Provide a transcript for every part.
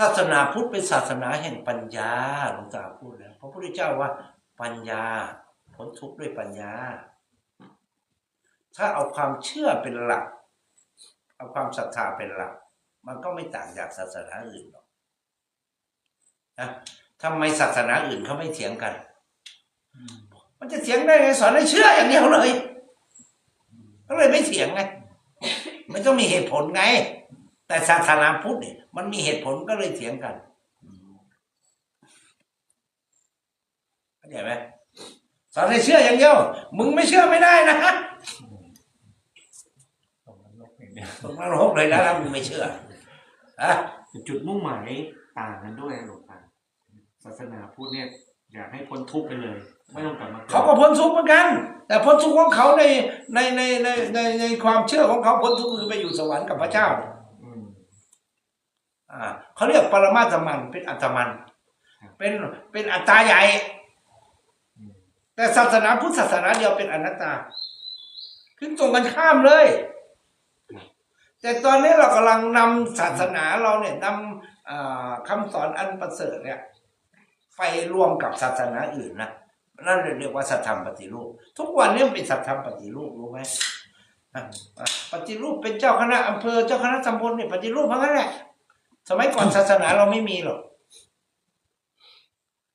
ศาสนาพุทธเป็นศาสนาแห่งปัญญาหลวงตาพูดแล้วพระพุทธเจ้าว่าปัญญาพ้นทุกข์ด้วยปัญญา ถ้าเอาความเชื่อเป็นหลัก เอาความศรัทธาเป็นหลัก มันก็ไม่ต่างจากศาสนาอื่นหรอกนะทำไมศาสนาอื่นเขาไม่เถียงกัน มันจะเถียงได้ไงสอนให้เชื่ออย่างเดียวเลยก็เลยไม่เถียงไงไม่ต้องมีเหตุผลไง แต่ศาสนาพุทธเนี่ยมันมีเหตุผลก็เลยเถียงกันเข้าใจไหมสอนให้เชื่ออย่างเดียว มึงไม่เชื่อไม่ได้นะตกนรกอย่างเดียวตกนรกเลยนะถ้ามึงไม่เชื่ออะจุดมุ่งหมายต่างกันด้วยนะหลวงตาศาสนาพุทธเนี่ยอยากให้พ้นทุกข์ไปเลย ไม่ต้องกลับมากิดเขาก็พ้นทุกข์เหมือนกัน แต่พ้นทุกข์ของเขาในในในในในในความเชื่อของเขาพ้นทุกข์คือไปอยู่สวรรค์กับพระเจ้าอืมอ่า เขาเรียกปรมาตมันเป็นอัตมัน เป็นเป็นอัตตาใหญ่อืมแต่ศาสนาพุทธศาสนาเดียวเป็นอนัตตา ขึ้นตรงกันข้ามเลย แต่ตอนนี้เรากำลังนำศาสนาเราเนี่ยนำอ่าคำสอนอันประเสริฐเนี่ยไปรวมกับศาสนาอื่นนะนั่นเรียกว่าสัทธรรมปฏิรูป ทุกวันนี้มันเป็นสัทธรรมปฏิรูปรู้ไหมอะอะปฏิรูปเป็นเจ้าคณะอำเภอเจ้าคณะตำบลเนี่ยปฏิรูปทั้งนั้นแหละ สมัยก่อนศาสนาเราไม่มีหรอก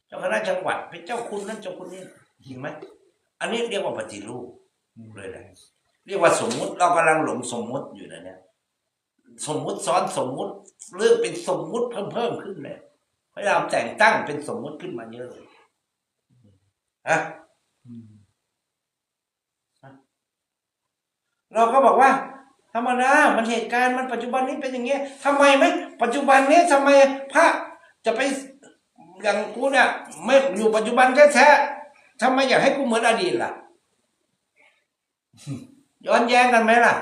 เจ้าคณะจังหวัดเป็นเจ้าคุณนั่นเจ้าคุณนี่จริงไหมอันนี้เรียกว่าปฏิรูปเลยนะเรียกว่าสมมุติเรากำลังหลงสมมุติอยู่นะเนี่ยสมมุติซ้อนสมมุติเรื่องเป็นสมมุติเพิ่มเพิ่มขึ้นเลยพยายามแต่งตั้งเป็นสมมุติขึ้นมาเยอะเลยฮะอืมเราก็บอกว่า ธรรมดา มันเหตุการณ์มันปัจจุบันนี้เป็นอย่างเงี้ยทำไมไหมปัจจุบันนี้ทำไมพระจะไปอย่างกูเนี่ยไม่อยู่ปัจจุบันแท้ๆทำไมอยากให้กูเหมือนอดีตล่ะ ย้อนแย้งกันไหมล่ะ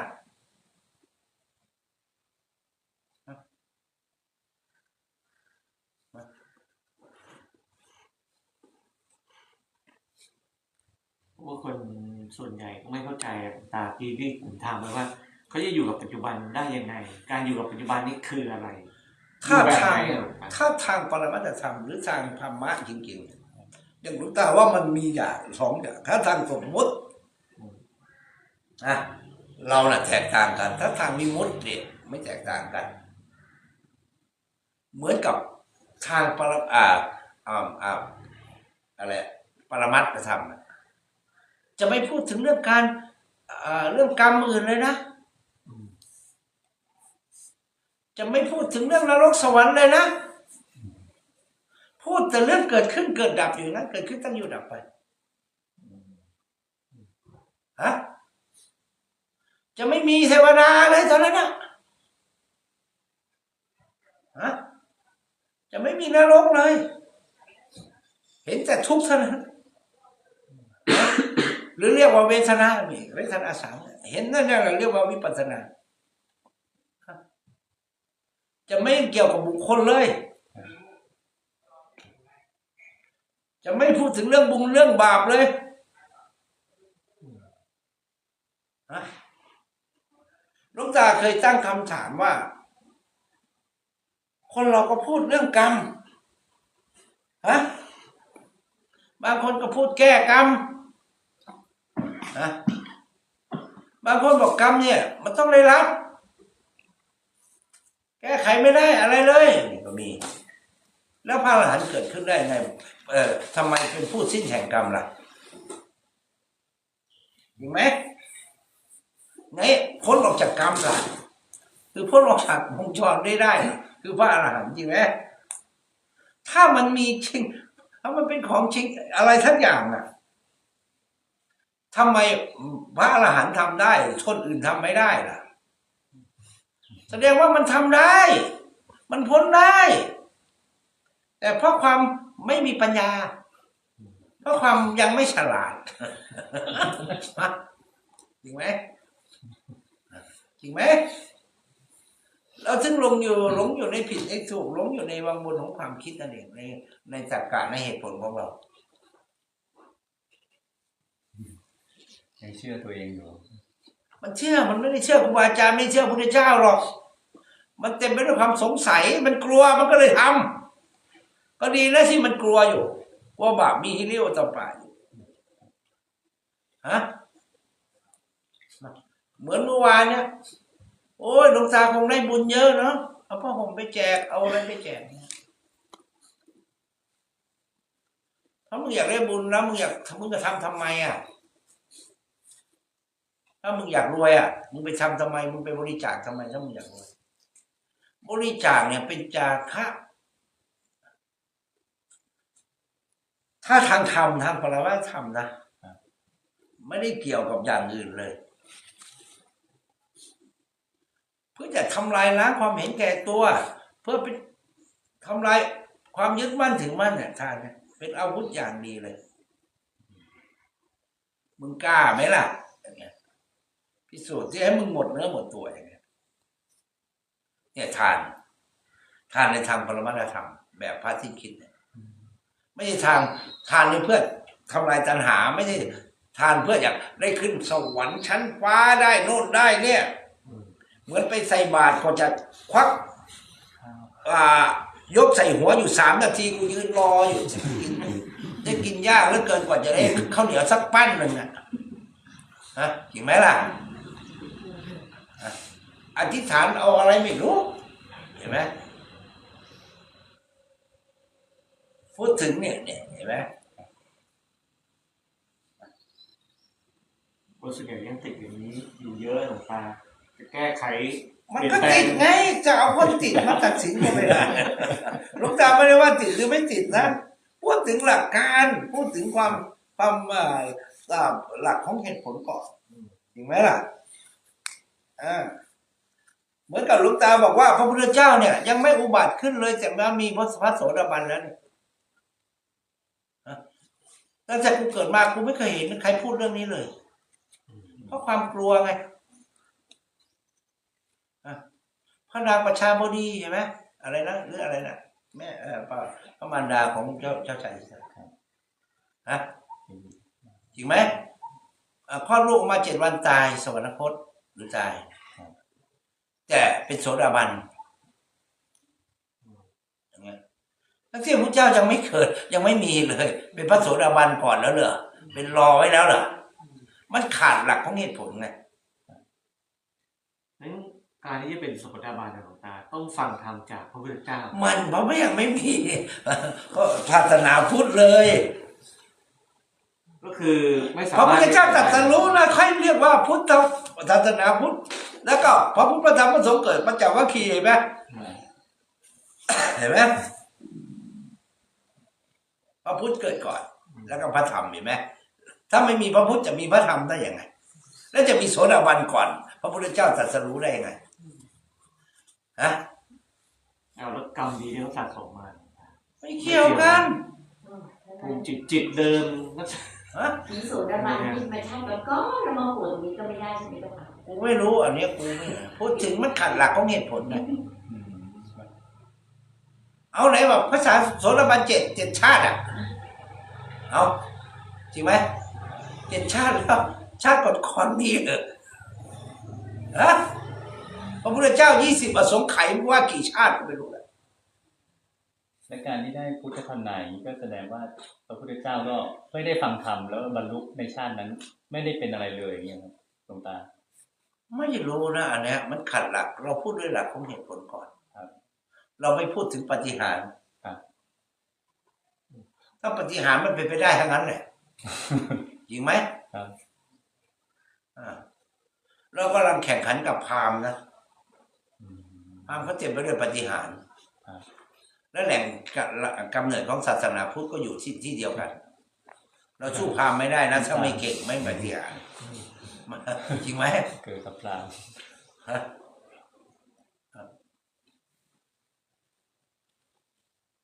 ว่าคนส่วนใหญ่ก็ไม่เข้าใจตาที่ที่ผมถามไปว่า เขาจะอยู่กับปัจจุบันได้ยังไง การอยู่กับปัจจุบันนี่คืออะไรถ้าอยู่แบบทางไหนอะหลวงตาถ้าทางปรมัตธรรมหรือทางธรรมะจริงๆอย่างหลวงตาว่ามันมีอย่างสองอย่างถ้าทางสมมุตินะเราน่ะแตกต่างกัน ถ้าทางมิมุติเนี่ยไม่แตกต่างกัน เหมือนกับทางปรอ่าอ่าอ่าอะไรปรมัตถธรรมน่ะจะไม่พูดถึงเรื่องการอ่าเรื่องกรรมอื่นเลยนะ อืม จะไม่พูดถึงเรื่องนรกสวรรค์เลยนะ พูดแต่เรื่องเกิดขึ้นเกิดดับอยู่นะเกิดขึ้นตั้งอยู่ดับไปฮะจะไม่มีเทวดาเลยตอนนั้นนะฮะจะไม่มีนรกเลย เห็นแต่ทุกข์เท่านั้นหรือเรียกว่าเวทนาเวทนาสามเห็นนั่นแหละเรียกว่าวิปัสสนา จะไม่เกี่ยวกับบุคคลเลย จะไม่พูดถึงเรื่องบุญเรื่องบาปเลยลุงตาเคยตั้งคำถามว่า คนเราก็พูดเรื่องกรรมฮะบางคนก็พูดแก้กรรมฮะบางคนบอกกรรมเนี่ย มันต้องได้รับ แก้ไขไม่ได้อะไรเลยนี่ก็มี แล้วพระอรหันต์เกิดขึ้นได้ไงเออทำไมเป็นผู้สิ้นแห่งกรรมล่ะเห็นไหมไหนพ้นออกจากกรรมล่ะ คือพ้นออกจากวงจรได้ได้ คือพระอรหันต์จริงไหมถ้ามันมีจริงถ้ามันเป็นของจริงอะไรทักอย่างน่ะทำไมพระอรหันต์ทำได้คนอื่นทำไม่ได้ล่ะ แสดงว่ามันทำได้ มันพ้นได้ แต่เพราะความไม่มีปัญญา เพราะความยังไม่ฉลาดจริงไหมจริงไหมเราถึงหลงอยู่หลงอยู่ในผิดในถูกหลงอยู่ในวังวนของความคิดนั่นเองในในตรรกะในเหตุผลของเรายังเชื่อตัวเองอยู่ มันเชื่อมันไม่ได้เชื่อครูบาอาจารย์ไม่เชื่อพระพุทธเจ้าหรอก มันเต็มไปด้วยความสงสัย มันกลัวมันก็เลยทำก็ดีแล้วที่มันกลัวอยู่กลัวบาปมีฮิริโอตปาอยู่ฮะเหมือนเมื่อวานเนี่ยโอ้ยหลวงตาคงได้บุญเยอะเนาะเอาผ้าห่มไปแจกเอาอะไรไปแจกถ้ามึงอยากได้บุญแล้วมึงอยากมึงจะทำทำไมอะถ้ามึงอยากรวยอะมึงไปทำทำไม มึงไปบริจาคทำไมถ้ามึงอยากรวย บริจาคเนี่ยเป็นจาคะถ้าทางธรรมทางปรมัตธรรมนะไม่ได้เกี่ยวกับอย่างอื่นเลย เพื่อจะทำลายล้างความเห็นแก่ตัว เพื่อเป็นทำลายความยึดมั่นถึงมั่นเนี่ยทานเนี่ยเป็นอาวุธอย่างดีเลย มึงกล้าไหมล่ะอย่างเงี้ยพิสูจน์ที่ให้มึงหมดเนื้อหมดตัวอย่างเงี้ย เนี่ยทานทานในทางปรมัตถธรรม แบบพระที่คิดเนี่ยไม่ใช่ทางทานเพื่อทำลายตัณหาไม่ใช่ทานเพื่ออยากได้ขึ้นสวรรค์ชั้นฟ้าได้โน่นได้เนี่ย เหมือนไปใส่บาตรก็จะควักอ่ายกใส่หัวอยู่สามนาทีกูยืนรออยู่จะกินจะกินยากเหลือเกินกว่าจะได้ข้าวเหนียวสักปั้นหนึ่งอะฮะจริงไหมล่ะฮะ อธิษฐานเอาอะไรไม่รู้ เห็นไหมพูดถึงเนี่ยเนี่ยเห็นไหมคนส่วนใหญ่ยังติดอย่างนี้อยู่เยอะหลวงตาจะแก้ไขมันก็ติดไงจะเอาคนติดมาตัดสินก็ไม่ได้หลวงตาไม่ได้ว่าติดหรือไม่ติดนะพูดถึงหลักการพูดถึงความความเอ่อตามหลักของเหตุผลก่อนจริงไหมล่ะอ่า เหมือนกับหลวงตาบอกว่า พระพุทธเจ้าเนี่ย ยังไม่อุบัติขึ้นเลยแต่ว่ามีพระพระโสดาบันแล้วเนี่ยตั้งแต่กูเกิดมากูไม่เคยเห็นใครพูดเรื่องนี้เลย เพราะความกลัวไงพระนางประชาบดีเห็นไหมอะไรนะหรืออะไรนะแม่เออพระมารดาของเจ้าเจ้าชายฮะจริงไหมคลอดลูกมาเจ็ดวันตายสวรรคตหรือตาย เป็นโสดาบันอย่างเงี้ยทั้งที่พระเจ้ายังไม่เกิด ยังไม่มีเลย เป็นพระโสดาบันก่อนแล้วเหรอเป็นรอไว้แล้วเหรอมันขาดหลักของเหตุผลไงนั้นการที่จะเป็นสมดาบาลนะหลวงตาต้องฟังธรรมจากพระพุทธเจ้า มันเพราะไม่ยังไม่มีก็ศาสนาพุทธเลย ก็คือไม่สาพระมารพุถทธเจ้าตรัสรู้นะใครเรียกว่าพุทธศาสนาพุทธ แล้วก็พระพุทธพระธรรมพระสงฆ์เกิดมาจากวัคคีย์เห็นไหมเห็นไหมพระพุทธเกิดก่อน แล้วก็พระธรรมเห็นไหมถ้าไม่มีพระพุทธจะมีพระธรรมได้ยังไง แล้วจะมีโสดาบันก่อน พระพุทธเจ้าตรัสรู้ได้ยังไงฮะเอาแล้วกรรมดีที่เขาสะสมมาไม่เกี่ยวกันภูมิจิตจิตเดิมก็ฮะถึงสูตรน้ำมันที่ไม่ใช่แล้วก็แล้วมาปวดตรงนี้ก็ไม่ได้ใช่ไหมเจ้าค่ะ กูไม่รู้อันเนี้ยกูไม่พูดถึงมันขัดหลักของเหตุผลนะอืมเอาไหนบอกภาษาโสดาบันเจ็ดเจ็ดชาติอะเอาจริงไหมเจ็ดชาติแล้วชาติก่อนก่อนๆนี่เออฮะพระพุทธเจ้ายี่สิบอสงไขยว่ากี่ชาติก็ไม่รู้แหละและการที่ได้พุทธธรรมนายก็แสดงว่าพระพุทธเจ้าก็ไม่ได้ฟังธรรมแล้วบรรลุในชาตินั้น ไม่ได้เป็นอะไรเลยอย่างเงี้ยครับหลวงตา ไม่รู้นะอันเนี้ยมันขัดหลัก เราพูดด้วยหลักของเหตุผลก่อนครับเราไม่พูดถึงปาฏิหารย์ครับถ้าปาฏิหารย์มันเป็นไปได้ทั้งนั้นแหละจริงไหมครับอ่าเรากำลังแข่งขันกับพราหมณ์นะอืมพราหมณ์เขาเต็มไปด้วยปาฏิหารย์ครับและแหล่งกำเนิดของศาสนาพุทธก็อยู่ที่ที่เดียวกัน เราสู้พราหมณ์ไม่ได้นะถ้าไม่เก่งไม่ปาฏิหาร ย์จริงไหมเกิดกับพรามฮะครับ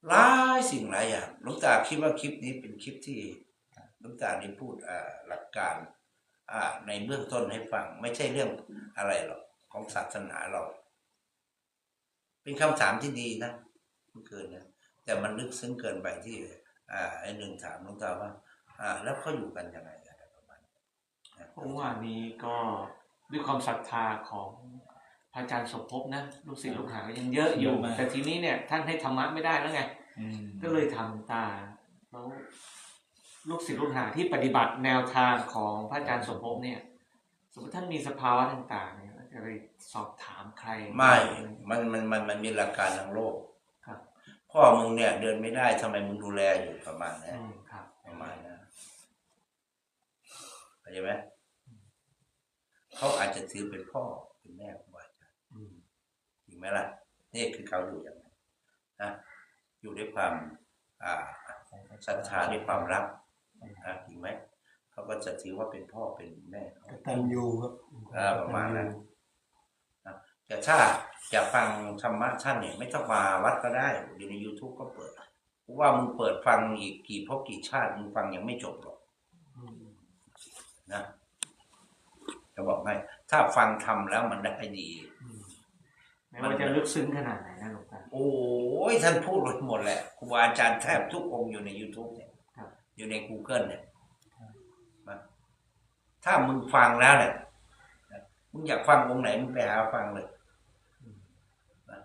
หลายสิ่งหลายอย่างหลวงตาคิดว่าคลิปนี้เป็นคลิปที่หลวงตาได้พูดอ่าหลักการอ่าในเบื้องต้นให้ฟัง ไม่ใช่เรื่องอะไรหรอกของศาสนาเรา เป็นคำถามที่ดีนะเมื่อคืนนะแต่มันลึกซึ้งเกินไปที่ อ่าไอ้หนึ่งถามหลวงตาว่า อ่า แล้วเขาอยู่กันยังไง เมื่อวานนี้ก็ด้วยความศรัทธาของพระอาจารย์สมภพนะลูกศิษย์ลูกหาก็ยังเยอะอยู่เยอะมากแต่ทีนี้เนี่ยท่านให้ธรรมะไม่ได้แล้วไงอืมก็เลยทำตาแล้วลูกศิษย์ลูกหาที่ปฏิบัติแนวทางของพระอาจารย์สมภพเนี่ย สมมติท่านมีสภาวะต่างๆเนี่ยจะไปสอบถามใคร ไม่ มันมันมันมันมีหลักการทางโลกครับพ่อมึงเนี่ยเดินไม่ได้ทำไมมึงดูแลอยู่ประมาณนี้อืมครับประมาณนั้น เข้าใจไหมเขาอาจจะถือเป็นพ่อเป็นแม่ครูบาอาจารย์อืมจริงไหมล่ะ นี่คือเขาอยู่อย่างนั้นนะอยู่ด้วยความอ่าศรัทธาด้วยความรักนะจริงไหมเขาก็จะถือว่าเป็นพ่อเป็นแม่เขากตัญญูครับอ่าประมาณนั้นแต่ถ้าอยากฟังธรรมะท่านเนี่ยไม่ต้องมาวัดก็ได้อยู่ใน YouTube ก็เปิดเพราะว่ามึงเปิดฟังอีกกี่พบกี่ชาติมึงฟังยังไม่จบหรอกอืม นะจะบอกให้ถ้าฟังทำแล้วมันได้ดีอืมไม่ว่าจะลึกซึ้งขนาดไหนนะหลวงตาโอ้ยท่านพูดไว้หมดแหละครูบาอาจารย์แทบทุกองค์อยู่ใน YouTube เนี่ยครับอยู่ใน Google เนี่ยนะถ้ามึงฟังแล้วเนี่ยนะมึงอยากฟังองค์ไหนมึงไปหาฟังเลยนะ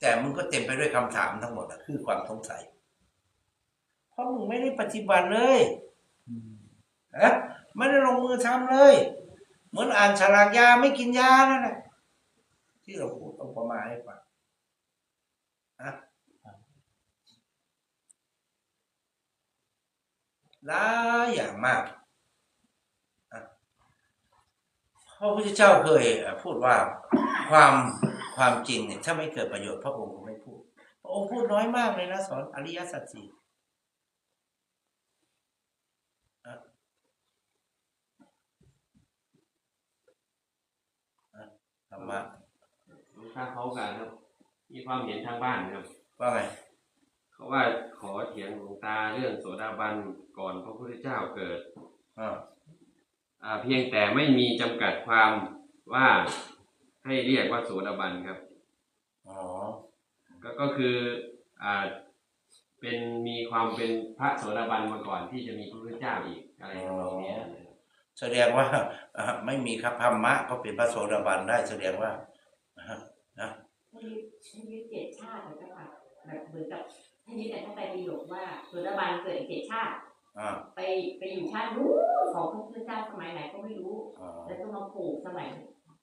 แต่มึงก็เต็มไปด้วยคำถามทั้งหมดอะคือความสงสัย เพราะมึงไม่ได้ปฏิบัติเลยอืมฮะ ไม่ได้ลงมือทำเลย เหมือนอ่านฉลากยาไม่กินยานั่นแหละที่เราพูดเอาประมาณให้ฟังฮะหลายอย่างมากพระพุทธเจ้าเคยพูดว่าความความจริงเนี่ยถ้าไม่เกิดประโยชน์พระองค์ก็ไม่พูด พระองค์พูดน้อยมากเลยนะสอนอริยสัจสี่ ธ รรมะถ้าเขากันครับ มีความเห็นทางบ้านครับว่าไงเขาว่าขอเถียงหลวงตาเรื่องโสดาบันก่อนพระพุทธเจ้าเกิดอ่าอ่าเพียงแต่ไม่มีจำกัดความว่าให้เรียกว่าโสดาบันครับ อ๋อก็ก็คืออ่าเป็นมีความเป็นพระโสดาบันมาก่อนที่จะมีพระพุทธเจ้าอีกอะไรทำนองเนี้ย แสดงว่าอ่าไม่มีครับธรรมะก็เป็นพระโสดาบันได้แสดงว่าอ่านะให้ยึดให้ยึดเจ็ดชาติเหมือนกับว่าแบบเหมือนกับให้ยึดแต่ตั้งแต่ปีหลกว่าสุรบันเกิดอีกเจ็ดชาติอ่าไปไปอยู่ชาตินู้นของพระพุทธเจ้าสมัยไหนก็ไม่รู้อ๋อแล้วก็มาปลูกสมัย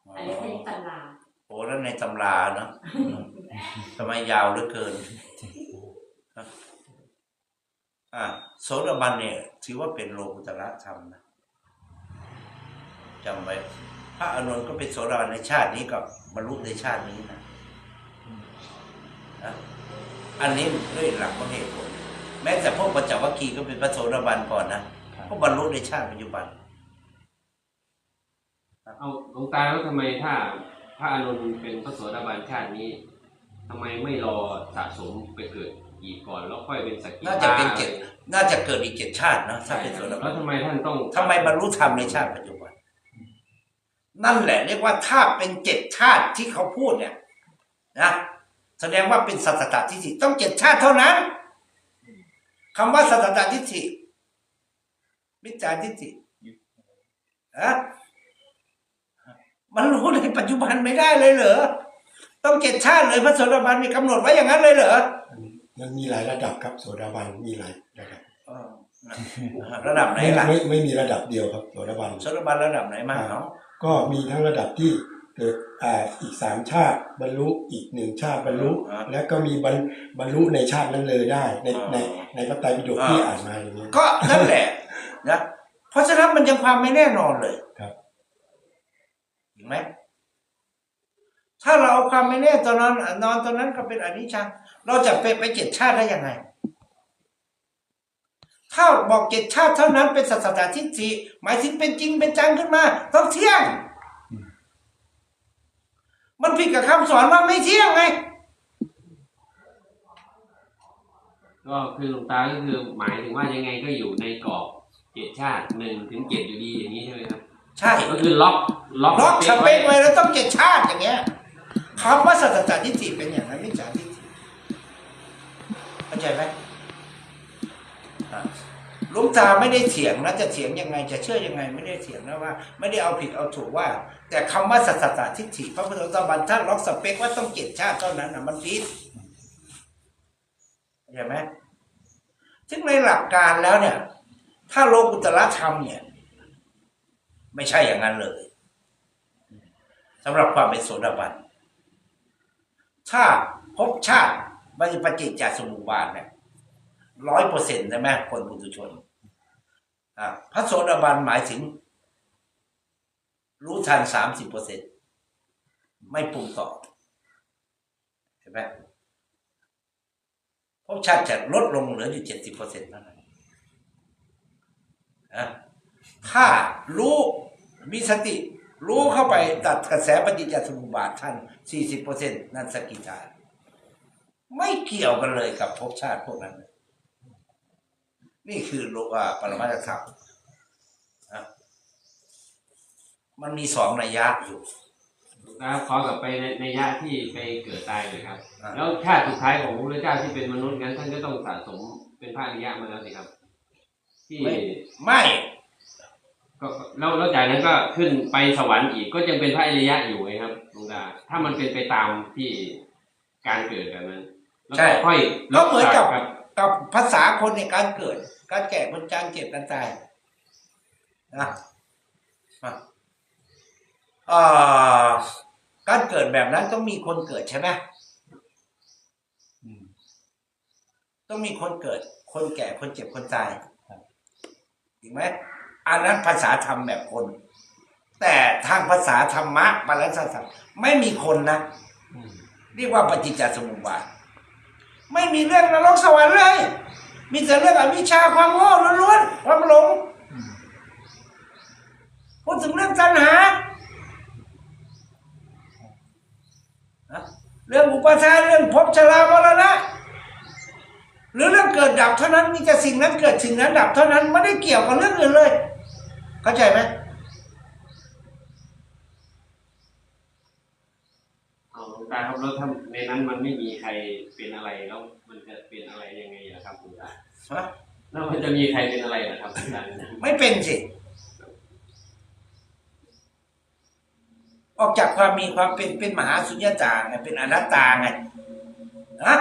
อ๋ออันนี้เป็นตำราโอ้แล้วในตำราเนาะทำไมยาวเหลือเกินอ่าโสดาบันเนี่ยถือว่าเป็นโลกุตระธรรมนะ จำไว้พระอานนท์ก็เป็นโสดาบันในชาตินี้กับบรรลุในชาตินี้นะนะอันนี้ด้วยหลักของเหตุผล แม้แต่พวกปัญจวัคคีย์ก็เป็นพระโสดาบันก่อนนะครับก็บรรลุในชาติปัจจุบันเอาหลวงตาแล้วทำไมถ้าพระอานนท์เป็นพระโสดาบันชาตินี้ทำไมไม่รอสะสมไปเกิดอีกก่อนแล้วค่อยเป็นสักขีน่าจะเป็นเจ็ดน่าจะเกิดอีกเจ็ดชาตินะถ้าเป็นโสดาบัแล้นวทำไมท่านต้องทำไมบรรลุธรรมในชาติปัจจุบัน นั่นแหละเรียกว่าถ้าเป็นเจ็ดชาติที่เขาพูดเนี่ยนะแสดงว่าเป็นสัตตทิฏฐิต้องเจ็ดชาติเท่านั้นคำว่าสัตตทิฏฐิมิจฉาทิฏฐิอะมันรู้ในปัจจุบันไม่ได้เลยเหรอต้องเจ็ดชาติเลยพระโสดาบันมีกำหนดไว้อย่างนั้นเลยเหรอมันมีหลายระดับครับโสดาบันมีหลายระดับอ๋อระดับไหนไม่ล่ะไม่ไม่มีระดับเดียวครับโสดาบันโสดาบันระดับไหนมากเนาะ ก็มีทั้งระดับที่เกิดอ่าอีกสามชาติบรรลุอีกหนึ่งชาติบรรลุ แล้วก็มีบรรบรรลุในชาตินั้นเลยได้ ในในในพระไตรปิฎกที่อ่านมาอย่างนี้ยก็นั่นแหละนะเพราะฉะนั้นมันยังความไม่แน่นอนเลยครับเห็นไหมถ้าเราเอาความไม่แน่ตอนนั้นนอนตอนนั้นก็เป็นอนิจจัง เราจะไปไปเจ็ดชาติได้ยังไง ถ้าบอกเจ็ดชาติเท่านั้นเป็นสัตตทิฏฐิหมายถึงเป็นจริงเป็นจังขึ้นมาต้องเที่ยง มันผิดกับคำสอนว่าไม่เที่ยงไง ก็คือหลวงตาก็คือหมายถึงว่ายังไงก็อยู่ในกรอบเจ็ดชาติหนึ่งถึงเจ็ดอยู่ดีอย่างนี้ใช่ไหมครับใช่ก็คือล็อกล็อกล็อกสเปคไว้ไว้แล้วต้องเจ็ดชาติอย่างเงี้ยคำว่าสัตตทิฏฐิเป็นอย่างนั้นไม่จาทิฏฐิเข้าใจไหมอะห ลวงตาไม่ได้เถียงนะจะเถียงยังไงจะเชื่อยังไงไม่ได้เถียงนะว่า ไม่ได้เอาผิดเอาถูกว่า แต่คำว่าสัตตตทิฏฐิพระพุทธเจ้าบันท่านล็อกสเปคว่าต้องเจ็ดชาติเท่านั้นนะมันผิดเห็นไหมซึ่งในหลักการแล้วเนี่ย ถ้าโลกุตละธรรมเนี่ย ไม่ใช่อย่างนั้นเลยสำหรับความเป็นโสดาบัน ถ้าภพชาติไม่ปฏิจจสมุปบาทเนี่ย ร้อยเปอร์เซ็นต์ใช่ไหมคนปุถุชนพระโสดาบันหมายถึง รู้ทันสามสิบเปอร์เซ็นต์ไม่ปรุงต่อเห็นไหมภพชาติจะลดลงเหลืออยู่เจ็ดสิบเปอร์เซ็นต์เท่านั้นถ้ารู้มีสติ รู้เข้าไปตัดกระแสปฏิจจสมุปบาทท่านสี่สิบเปอร์เซ็นต์นั่นสกิทาไม่เกี่ยวกันเลยกับภพชาติพวกนั้น นี่คือโลกาปรมาจธรรมนะมันมีสองนัยยะอยู่แล้วขอกลับไปในในยะที่ไปเกิดตายเลยครับอ่าแล้วชาติสุดท้ายของพระพุทธเจ้าที่เป็นมนุษย์งั้นท่านก็ต้องสะสมเป็นพระอริยะมาแล้วสิครับ ที่ไม่ไม่ก็แล้วแล้วจากนั้นก็ขึ้นไปสวรรค์อีกก็ยังเป็นพระอริยะอยู่ไงครับหลวงตาถ้ามันเป็นไปตามที่การเกิดแบบนั้นแล้วใช่ก็ค่อยก็เหมือนกับครับกับภาษาคนในการเกิด การแก่คนจางเจ็บการตายนะอะเอ่อการเกิดแบบนั้นต้องมีคนเกิดใช่ไหมอืมต้องมีคนเกิด คนแก่คนเจ็บคนตายครับถูกไหมอันนั้นภาษาธรรมแบบคน แต่ทางภาษาธรรมะปรัสสะธรรมไม่มีคนนะอืมเรียกว่าปฏิจจสมุปบาทไม่มีเรื่องนรกสวรรค์เลย มีแต่เรื่องอวิชชาความโง่ล้วนๆความหลงพูดถึงเรื่องตัณหา เรื่องอุปทานเรื่องภพชรามรณะ หรือเรื่องเกิดดับเท่านั้นมีแต่สิ่งนั้นเกิดสิ่งนั้นดับเท่านั้นไม่ได้เกี่ยวกับเรื่องอื่นเลย เข้าใจไหมอาหลวงตาครับแล้วถ้าในนั้นมันไม่มีใครเป็นอะไรแล้ว มันจะเป็นอะไรยังไงล่ะครับหลวงตาฮะแล้วมันจะมีใครเป็นอะไรล่ะครับหลวงตาไม่เป็นสิ ออกจากความมีความเป็นเป็นมหาสุญญตาไงเป็นอนัตตาไงฮะ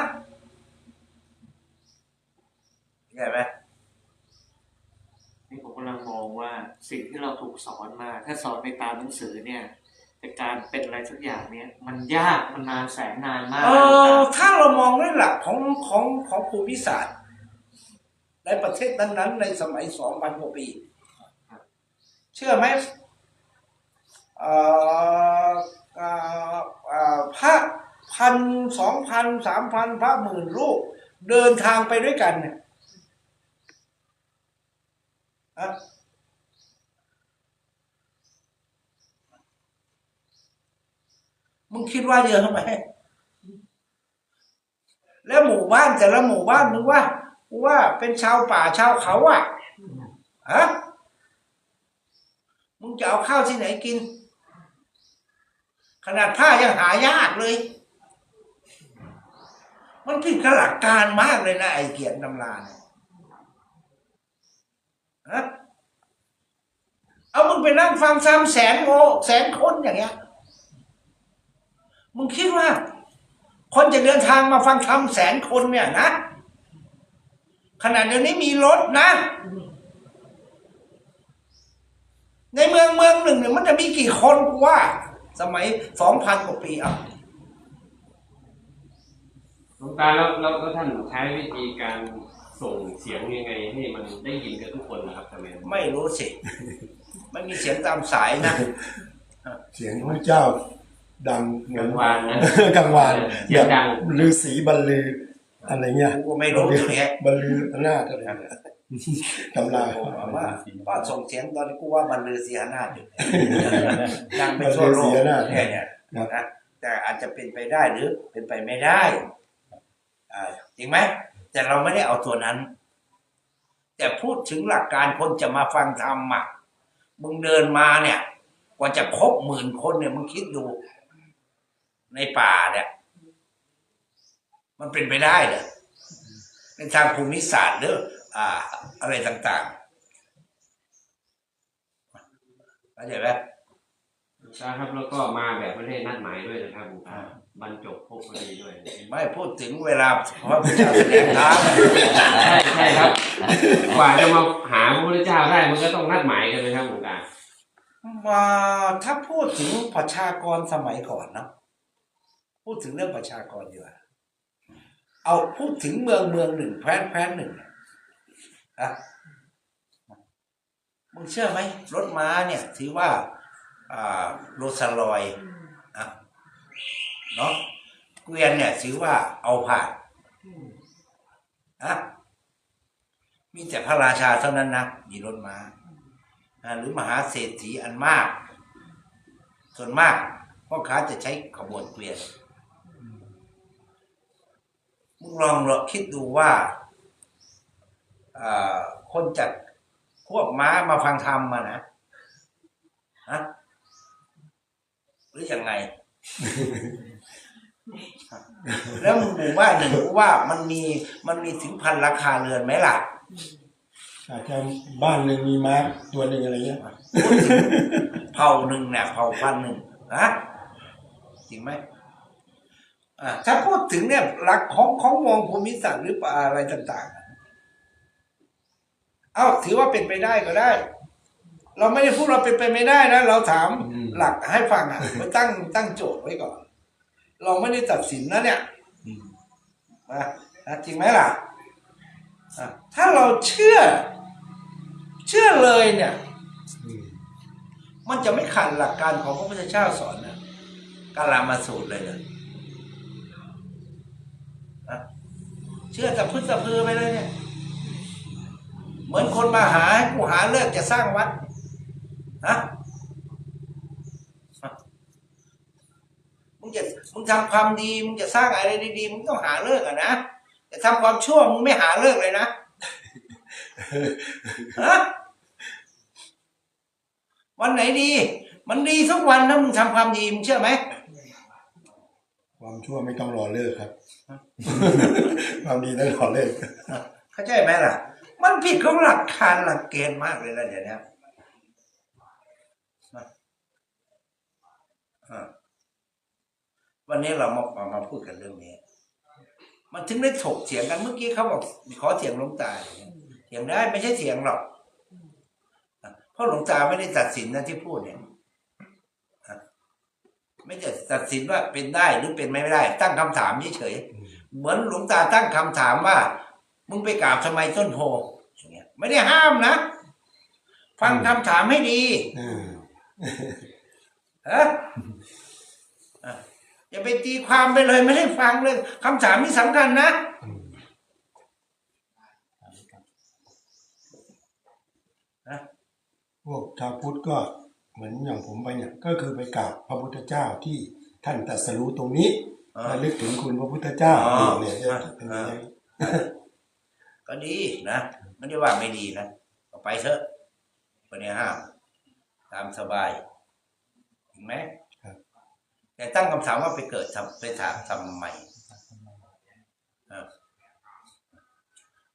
ใช่ไหมนี่ผมกำลังมองว่าสิ่งที่เราถูกสอนมา ถ้าสอนไปตามหนังสือเนี่ย แต่การเป็นอะไรสักอย่างเนี่ยมันยากมันนานแสนนานมากเออถ้าเรามองด้วยหลักของของของภูมิศาสตร์ ในประเทศนั้นๆในสมัยสองพันกว่าปี เชื่อไหมเอ่อเอ่อเอ่อพระพันสองพันสามพันพระหมื่นรูปเดินทางไปด้วยกันเนี่ยฮะ มึงคิดว่าเยอะไหมแล้วหมู่บ้านแต่ละหมู่บ้านมึงว่า ว่าเป็นชาวป่าชาวเขาอะฮะมึงจะเอาข้าวที่ไหนกิน ขนาดผ้ายังหายากเลย มันผิดหลักการมากเลยนะไอ้เกียรตินำลาเนี่ยฮะเอามึงไปนั่งฟังซ้ำแสนโงแสนคนอย่างเงี้ย มึงคิดว่า คนจะเดินทางมาฟังธรรมแสนคนเนี่ยนะขนาดเดี๋ยวนี้มีรถนะ ในเมืองเมืองหนึ่งเนี่ยมันจะมีกี่คนกูว่า สมัยสองพันกว่าปีอะหลวงตาแล้วแล้วแล้วท่านใช้วิธีการส่งเสียงยังไงให้มันได้ยินกับทุกคนนะครับทำไมไม่รู้สิไม่มีเสียงตามสายนะ เสียงพระเจ้า ดังเหมืกัอนงวานนะกังวานเสียงดังฤาษีบรรลืออะไรเงี้ยกูก็ไม่รู้ตรงนี้บรรลืออำนาจอะไรเนี่ยตำราผมว่าว่าส่งเสียงตอนนี้กูว่ามันลือเสียหน้าอยู่ดังไปทั่วโลกเนี่ยเนี่ยนะแต่อาจจะเป็นไปได้หรือเป็นไปไม่ได้อ่าจริงไหมแต่เราไม่ได้เอาตัวนั้น แต่พูดถึงหลักการคนจะมาฟังธรรมอะมึงเดินมาเนี่ย กว่าจะครบหมื่นคนเนี่ยมึงคิดดู ในป่าเนี่ย มันเป็นไปได้เหรอในทางภูมิศาสตร์หรืออ่า อะไรต่างๆเข้าใจไหมครับแล้วก็มาแบบไม่ได้นัดหมายด้วยนะครับบรรจบพบพอดีด้วย ไม่พูดถึงเวลาเพราะพุทธเจ้าแสดงธรรมใช่ใช่ครับ กว่าจะมาหาพระพุทธเจ้าได้มันก็ต้องนัดหมายกันเลยครับหลตามาถ้าพูดถึงประชากรสมัยก่อนเนาะ พูดถึงเรื่องประชากรดีกว่าเอาพูดถึงเมืองเมืองหนึ่งแคว้นแคว้นหนึ่งอะมึงเชื่อไหมรถม้าเนี่ยถือว่าอ่าโรสลอยอะเนาะเกวียนเนี่ยถือว่าเอาผ่านอะมีแต่พระราชาเท่านั้นนะมีรถม้าอ่าหรือมหาเศรษฐีอันมาก ส่วนมากพ่อค้าจะใช้ขบวนเกวียน ลองลองคิดดูว่าอ่าคนจากควบม้ามาฟังธรรมมานะฮะหรือยังไง แล้วหมู่บ้านหนึ่งรู้ว่ามันมีมันมีถึงพันราคาเรือนไหมล่ะอาจจะบ้านหนึ่งมีม้าตัวหนึ่งอะไรเงี้ยพูดถึงเผ่าหนึ่งเนี่ยเผ่าพันธุ์หนึ่งนะจริงไหมอ่า ถ้าพูดถึงเนี่ยหลักของของมองภูมิศาสตร์หรืออะไรต่าง ๆ เอ้าถือว่าเป็นไปได้ก็ได้ เราไม่ได้พูดเราเป็นไปไม่ได้นะเราถามหลักให้ฟังอะไปตั้งตั้งโจทย์ไว้ก่อน เราไม่ได้ตัดสินนะเนี่ยนะนะจริงไหมล่ะอะถ้าเราเชื่อ เชื่อเลยเนี่ย มันจะไม่ขัดหลักการของพระพุทธเจ้าสอนนะกาลามาสูตรเลยนะนะ เชื่อแต่พึ่งแต่พือไปเลยเนี่ย เหมือนคนมาหาให้กูหาเลิกจะสร้างวัดฮะมึงจะมึงทำความดีมึงจะสร้างอะไรดีๆมึงต้องหาเลิกอะนะแต่ทำความชั่วมึงไม่หาเลิกเลยนะฮะวันไหนดี มันดีทุกวันนะมึงทำความดีมึงเชื่อไหม ความชั่วไม่ต้องรอเลิกครับ ความดีต้องรอเลิกเข้าใจไหมล่ะ มันผิดของหลักการหลักเกณฑ์มากเลยนะเดี๋ยวนี้นะอะวันนี้เรามามามาพูดกันเรื่องนี้ มันถึงได้ถกเถียงกันเมื่อกี้เขาบอกขอเถียงหลวงตาอย่างเงี้ยเถียงได้ไม่ใช่เถียงหรอกอะเพราะหลวงตาไม่ได้ตัดสินนะที่พูดเนี่ยอะ ไม่ได้ตัดสินว่าเป็นได้หรือเป็นไม่ได้ ตั้งคำถามเฉยๆเหมือนหลวงตาตั้งคำถามว่า มึงไปกราบทำไมต้นโพอย่างเงี้ย ไม่ได้ห้ามนะฟังคำถามให้ดีอืมฮะอะอย่าไปตีความไปเลยไม่ได้ฟังเลยคำถามนี่สำคัญนะพวกชาวพุทธก็ เหมือนอย่างผมไปเนี่ยก็คือไปกราบพระพุทธเจ้าที่ท่านตรัสรู้ตรงนี้อ่าระลึกถึงคุณพระพุทธเจ้าอ่าเนี่ยจะเป็นอย่างนี้ก็ดีนะไม่ได้ว่าไม่ดีนะก็ไปเถอะคนนี้ห้ามตามสบายเห็นไหมแต่ตั้งคำถามว่าไปเกิดทำไปถามทำใหม่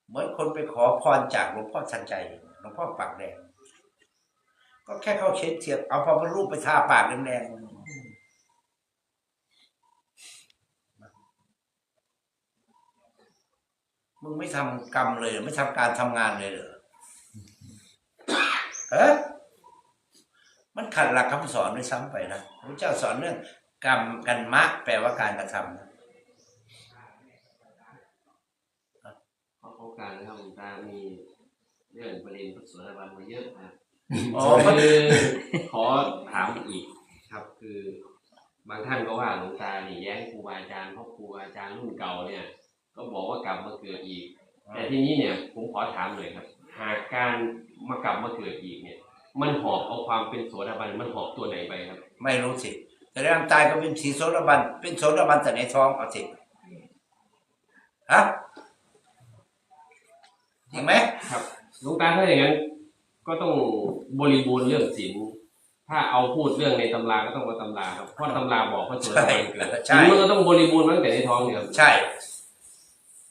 เหมือนคนไปขอพรจากหลวงพ่อชันใจหลวงพ่อปากแดง ก็แค่เข้าเช็ดเทียบเอาพระพุทธรูปไปทาปากแดงๆมึงไม่ทำกรรมเลยหรอไม่ทำการทำงานเลยเหรอเอ๊ะมันขัดหลักคำสอนด้วยซ้ำไปนะพระเจ้าสอนเรื่องกรรมกันมะแปลว่าการกระทำนะขอโอกาสนะครับหลวงตามีเรื่องประเด็นพระโสดาบันมาเยอะนะ อ๋อคือขอถามอีกครับ คือบางท่านก็ว่าหลวงตานี่แย้งครูบาอาจารย์เพราะครูบาอาจารย์รุ่นเก่าเนี่ย ก็บอกว่ากลับมาเกิดอีก แต่ทีนี้เนี่ยผมขอถามหน่อยครับ หากการมากลับมาเกิดอีกเนี่ย มันหอบเอาความเป็นโสดาบันมันหอบตัวไหนไปครับ ไม่รู้สิแต่ร่างตายก็เป็นสีโสดาบันเป็นโสดาบันแต่ในท้องเอาสิฮะจริงไหมครับหลวงตาถ้าอย่างนั้น ก็ต้องบริบูรณ์เรื่องศีลถ้าเอาพูดเรื่องในตำราก็ต้องเอาตำราครับเพราะตำราบอกพระโสดาบันเกิดใช่ศีลมันก็ต้องบริบูรณ์มาตั้งแต่ในท้องเนี่ยครับใช่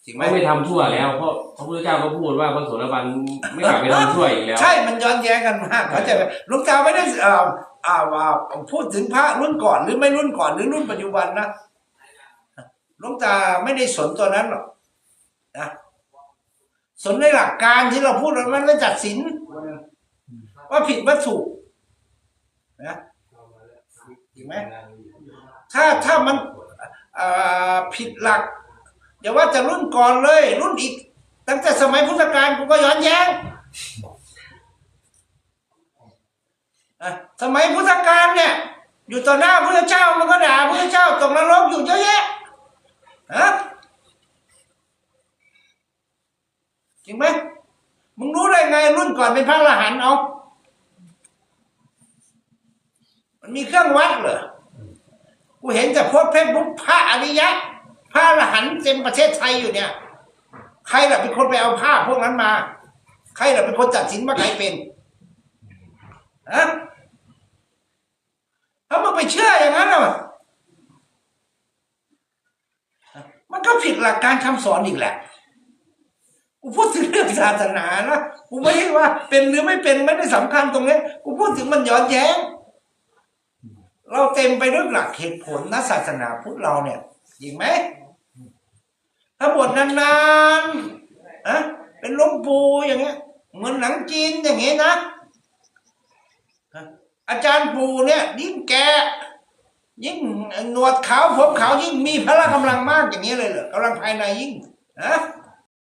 จริงไหมไม่ไม่ทำชั่วแล้วเพราะพระพุทธเจ้าก็พูดว่าพระโสดาบันไม่กลับไปทำชั่วอีกแล้ว ใช่มันย้อนแย้งกันมากเข้าใจไหมหลุงตาไม่ได้เอ่ออ่าว่าพูดถึงพระรุ่นก่อนหรือไม่รุ่นก่อนหรือรุ่นปัจจุบันนะหลุงตาไม่ได้สนตัวนั้นหรอกนะ สนในหลักการที่เราพูดมันไม่จัดสิน ว่าผิดว่าถูกนะจริงไหมถ้าถ้ามันผิดหลักอย่าว่าจะรุ่นก่อนเลย รุ่นอีก ตั้งแต่สมัยพุทธกาลกูก็ย้อนแย้งสมัยพุทธกาลเนี่ย อยู่ต่อหน้าพระเจ้ามันก็ด่าพระเจ้าตกนรกอยู่เยอะแยะฮะ จริงไหมมึงรู้ได้ไงรุ่นก่อนเป็นพระอรหันต์เอา มันมีเครื่องวัดเหรอ กูเห็นแต่โพสเฟซบุ๊กพระอริยะ พระอรหันต์เต็มประเทศไทยอยู่เนี่ย ใครล่ะเป็นคนไปเอาภาพพวกนั้นมา ใครล่ะเป็นคนตัดสินว่าใครเป็นฮะถ้ามึงไปเชื่ออย่างนั้นน่ะมันก็ผิดหลักการคำสอนอีกแหละ กูพูดถึงเรื่องศาสนานะกูไม่ใช่ว่า เป็นหรือไม่เป็นไม่ได้สำคัญตรงนี้กูพูดถึงมันย้อนแย้ง เราเต็มไปด้วยหลักเหตุผลนะศาสนาพุทธเราเนี่ยจริงไหมถ้าบวชนานๆอะเป็นลวงปูอย่างเงี้ย เหมือนหนังจีนอย่างเงี้ยนะอาจารย์ปูเนี่ยยิ่งแกยิ่งหนวดขาวผมขาวยิ่งมีพละกำลังมากอย่างนี้เลยเหรอกำลังภายในยิ่งนะ